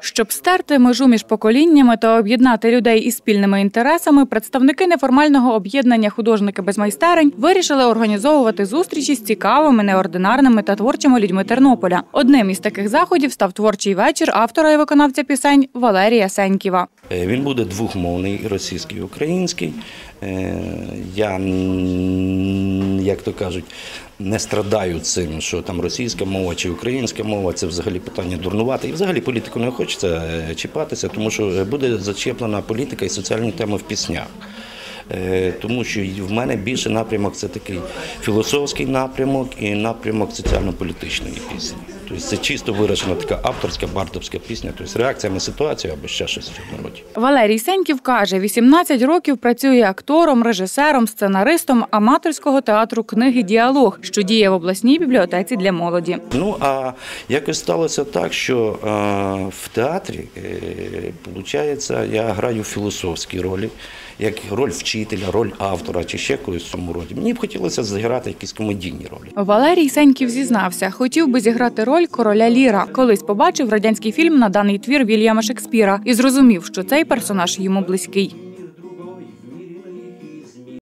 Щоб стерти межу між поколіннями та об'єднати людей із спільними інтересами, представники неформального об'єднання художники без майстерень вирішили організовувати зустрічі з цікавими, неординарними та творчими людьми Тернополя. Одним із таких заходів став творчий вечір автора і виконавця пісень Валерія Сеньківа. Е, Він буде двохмовний, російський, і український. Е, Я, як то кажуть, не страдають цим, що там російська мова чи українська мова це взагалі питання дурнувати. І взагалі політику не хочеться е, чіпатися, тому що буде зачеплена політика і соціальні теми в піснях. Е, Тому що в мене більше напрямок це такий філософський напрямок і напрямок соціально-політичної пісні. Тобто це чисто виражена така авторська бардовська пісня, тобто реакція на ситуацію або ще щось в цьому роді. Валерій Сеньків каже, 18 років працює актором, режисером, сценаристом аматорського театру книги Діалог, що діє в обласній бібліотеці для молоді. Ну а якось сталося так, що е, в театрі, виходить, я граю філософські ролі, як роль вчителя, роль автора чи ще когось в цьому роді. Мені б хотілося зіграти якісь комедійні ролі. Валерій Сеньків зізнався, хотів би зіграти роль короля Ліра. Колись побачив радянський фільм на даний твір Вільяма Шекспіра і зрозумів, що цей персонаж йому близький.